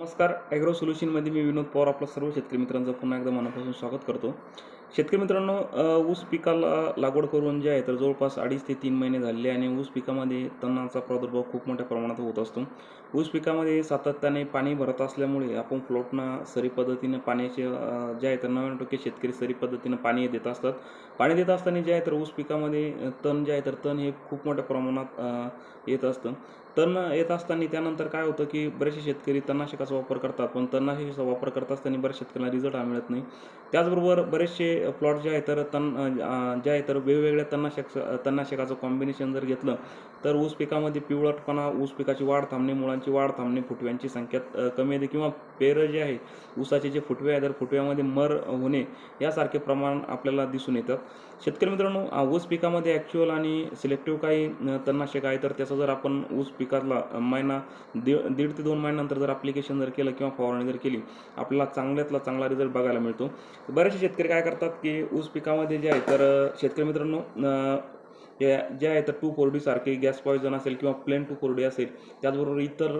नमस्कार ॲग्रो सोल्युशनमध्ये मी विनोद पवार आपलं सर्व शेतकरी मित्रांचं पुन्हा एकदा मनापासून स्वागत करतो. शेतकरी मित्रांनो ऊस पिकाला लागवड करून जे आहे तर जवळपास अडीच ते तीन महिने झालेले आणि ऊस पिकामध्ये तणांचा प्रादुर्भाव खूप मोठ्या प्रमाणात होत असतो. ऊस पिकामध्ये सातत्याने पाणी भरत असल्यामुळे आपण फ्लोटना सरी पद्धतीनं पाण्याचे जे आहे तर नव्याण्णव टक्के शेतकरी सरी पद्धतीनं पाणी देत असतात. पाणी देत असताना जे आहे तर ऊस पिकामध्ये तण जे आहे तर तण हे खूप मोठ्या प्रमाणात येत असतं. तण येत असताना त्यानंतर काय होतं की बरेचसे शेतकरी तणनाशकाचा वापर करतात पण तणनाशकाचा वापर करत असताना बऱ्याच शेतकऱ्यांना रिझल्ट हा मिळत नाही. त्याचबरोबर बरेचसे प्लॉट जे आहे तर तण जे आहे तर वेगवेगळ्या तणनाशक तणनाशकाचं कॉम्बिनेशन जर घेतलं तर ऊस पिकामध्ये पिवळटपणा ऊस पिकाची वाढ थांबणे मुळांची वाढ थांबणे फुटव्यांची संख्या कमी येते किंवा पेरं जे आहे ऊसाचे जे फुटवे आहे तर फुटव्यामध्ये मर होणे यासारखे प्रमाण आपल्याला दिसून येतात. शेतकरी मित्रांनो ऊस पिकामध्ये ॲक्च्युअल आणि सिलेक्टिव्ह काही तणनाशक आहे तर त्याचा जर आपण ऊस पिकातला महिना दीड दीड ते दोन महिन्यानंतर जर ॲप्लिकेशन जर केलं किंवा फवारणी जर केली आपल्याला चांगल्यातला चांगला रिझल्ट बघायला मिळतो. बरेचसे शेतकरी काय करतात की ऊस पिकामध्ये जे आहे तर शेतकरी मित्रांनो अ, जे आहे तर टू फोर सारखे गॅस पॉयझन असेल किंवा प्लेन टू फोर असेल त्याचबरोबर इतर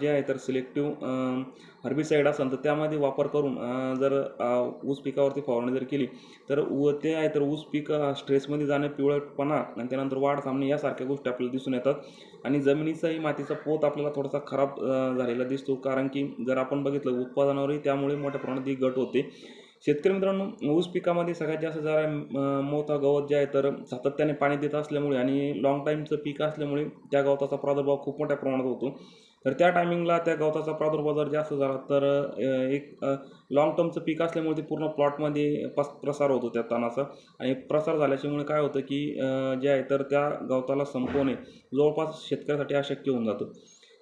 जे आहे तर सिलेक्टिव्ह हर्बिसाईड असेल तर त्यामध्ये वापर करून जर ऊस पिकावरती फवारणी जर केली तर व ते आहे तर ऊस पीक स्ट्रेसमध्ये जाणे पिवळपणा आणि त्यानंतर वाढ थांबणे यासारख्या गोष्टी आपल्याला दिसून येतात. आणि जमिनीचाही मातीचा पोत आपल्याला थोडासा खराब झालेला दिसतो कारण की जर आपण बघितलं उत्पादनावरही त्यामुळे मोठ्या प्रमाणात ही घट होते. शेतकरी मित्रांनो ऊस पिकामध्ये सगळ्यात जास्त जरा मोठा गवत जे आहे तर सातत्याने पाणी देत असल्यामुळे आणि लाँग टाईमचं पीक असल्यामुळे त्या गवताचा प्रादुर्भाव खूप मोठ्या प्रमाणात होतो. तर त्या टायमिंगला त्या गवताचा प्रादुर्भाव जर जास्त झाला तर एक लाँग टर्मचं पीक असल्यामुळे ते पूर्ण प्लॉटमध्ये पस प्रसार होतो त्या तणाचा आणि प्रसार झाल्याच्यामुळे काय होतं की जे आहे तर त्या गवताला संपवणे जवळपास शेतकऱ्यासाठी अशक्य होऊन जातं.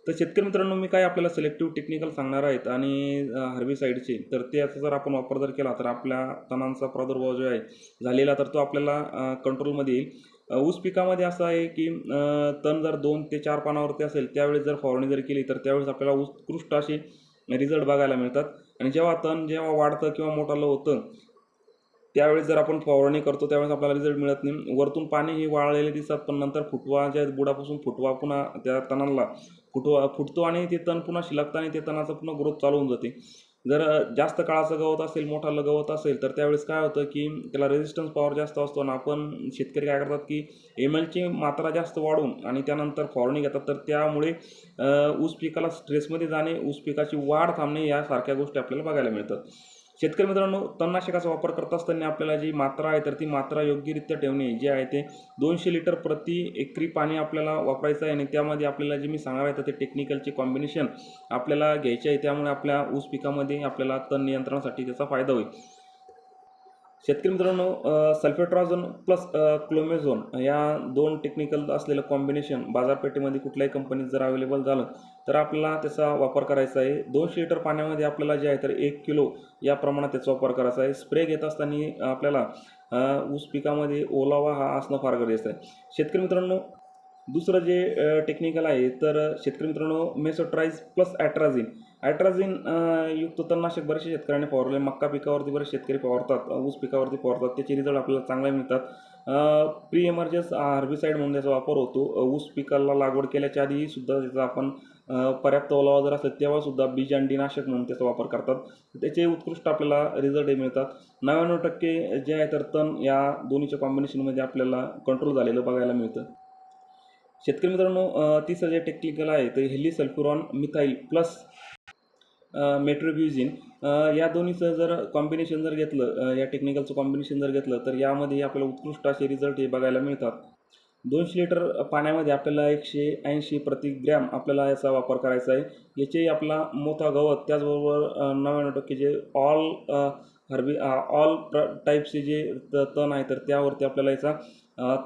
तर शेतकरी मित्रांनो मी काय आपल्याला सिलेक्टिव्ह टेक्निकल सांगणार आहेत आणि हर्बिसाईडचे तर त्याचा जर आपण वापर जर केला तर आपल्या तणांचा प्रादुर्भाव जो आहे झालेला तर तो आपल्याला कंट्रोलमध्ये येईल. ऊस पिकामध्ये असं आहे की तण जर दोन ते चार पानावरती असेल त्यावेळेस जर फवारणी जर केली तर त्यावेळेस आपल्याला उत्कृष्ट असे रिझल्ट बघायला मिळतात. आणि जेव्हा तण जेव्हा वाढतं किंवा मोठालं होतं त्यावेळेस जर आपण फवारणी करतो त्यावेळेस आपल्याला रिझल्ट मिळत नाही. वरतून पाणी हे वाळलेले दिसतात पण नंतर फुटवा ज्या बुडापासून फुटवा पुन्हा त्या तणांना फुटवा फुटतो आणि ते तण पुन्हा शिलकतं आणि ते तणाचं पुन्हा ग्रोथ चालू होऊन जाते. जर जास्त काळाचं गवत असेल मोठालं गवत असेल तर त्यावेळेस काय होतं की त्याला रेजिस्टन्स पॉवर जास्त असतो आणि आपण शेतकरी काय करतात की एम एलची मात्रा जास्त वाढवून आणि त्यानंतर फवारणी घेतात तर त्यामुळे ऊस पिकाला स्ट्रेसमध्ये जाणे ऊस पिकाची वाढ थांबणे यासारख्या गोष्टी आपल्याला बघायला मिळतात. शेतकरी मित्रांनो तणनाशकाचा वापर करत असताना आपल्याला जी मात्रा आहे तर ती मात्रा योग्यरित्या ठेवणे जे आहे ते दोनशे लिटर प्रति एकरी पाणी आपल्याला वापरायचं आहे आणि त्यामध्ये आपल्याला जे मी सांगणार आहे तर ते टेक्निकलचे कॉम्बिनेशन आपल्याला घ्यायचे आहे. त्यामुळे आपल्या ऊस पिकामध्ये आपल्याला तण नियंत्रणासाठी त्याचा फायदा होईल. शेतकरी मित्रांनो सल्फेट्राझोन प्लस क्लोमेझोन या दोन टेक्निकल असलेलं कॉम्बिनेशन बाजारपेठेमध्ये कुठल्याही कंपनीत जर अवेलेबल झालं तर आपल्याला त्याचा वापर करायचा आहे. दोनशे लिटर पाण्यामध्ये आपल्याला जे आहे तर एक किलो या प्रमाणात त्याचा वापर करायचा आहे. स्प्रे घेत असताना आपल्याला ऊस पिकामध्ये ओलावा हा असणं फार गरजेचं आहे. शेतकरी मित्रांनो दुसरं जे टेक्निकल आहे तर शेतकरी मित्रांनो मेसोट्राईज प्लस ॲट्राझिन ॲट्राझिन युक्त तणनाशक बरेचसे शेतकऱ्यांनी फवारले मक्का पिकावरती बरेच शेतकरी फवारतात ऊस पिकावरती फवारतात त्याचे रिझल्ट आपल्याला चांगले मिळतात. प्री एमर्जन्स हार्बिसाईड म्हणून त्याचा वापर होतो. ऊस पिकाला लागवड केल्याच्या आधी सुद्धा त्याचा आपण पर्याप्त ओलावा जर असेल तेव्हासुद्धा बीज अंडीनाशक म्हणून त्याचा वापर करतात. त्याचे उत्कृष्ट आपल्याला रिझल्ट हे मिळतात. नव्याण्णव टक्के जे आहे तर तण या दोन्हीच्या कॉम्बिनेशनमध्ये आपल्याला कंट्रोल झालेलं बघायला मिळतं. शेतकरी मित्रांनो तिसरं जे टेक्निकल आहे ते halosulfuron methyl plus metribuzin या दोन्हीचं जर कॉम्बिनेशन जर घेतलं या टेक्निकलचं कॉम्बिनेशन जर घेतलं तर यामध्ये आपल्याला उत्कृष्ट असे रिझल्ट हे बघायला मिळतात. दोनशे लिटर पाण्यामध्ये आपल्याला एकशे ऐंशी प्रति ग्रॅम आपल्याला याचा वापर करायचा आहे. याचे आपला मोठा गवत त्याचबरोबर नव्याण्णव टक्के जे ऑल हर्बी ऑल प्र टाईपचे जे त तण आहे तर त्यावरती आपल्याला याचा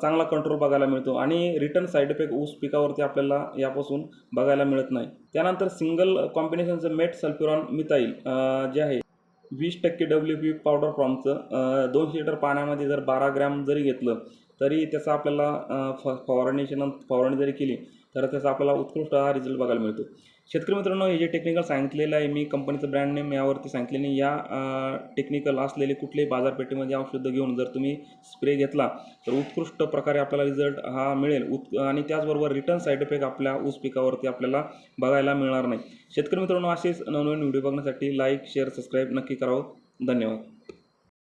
चांगला कंट्रोल बघायला मिळतो. आणि रिटर्न साईड इफेक्ट ऊस पिकावरती आपल्याला यापासून बघायला मिळत नाही. त्यानंतर सिंगल कॉम्बिनेशनचं मेट सल्फ्युरॉन मिथाईल जे आहे वीस टक्के डब्ल्यू पी पावडर फॉर्मचं दोनशे लिटर पाण्यामध्ये जर बारा ग्रॅम जरी घेतलं तरी त्याचा आपल्याला फ फवारणीच्या नंतर फवारणी जरी केली तर त्याचा आपल्याला उत्कृष्ट हा रिझल्ट बघायला मिळतो. शेतकरी मित्रांनो हे जे टेक्निकल सांगितलेलं आहे मी कंपनीचं ब्रँड नेम यावरती सांगितले नाही. या टेक्निकल असलेले कुठलेही बाजारपेठेमध्ये औषधं घेऊन जर तुम्ही स्प्रे घेतला तर उत्कृष्ट प्रकारे आपल्याला रिझल्ट हा मिळेल. उत् आणि त्याचबरोबर रिटर्न साईड इफेक्ट आपल्या ऊस पिकावरती आपल्याला बघायला मिळणार नाही. शेतकरी मित्रांनो असेच नवनवीन व्हिडिओ बघण्यासाठी लाईक शेअर सबस्क्राईब नक्की करावं. धन्यवाद.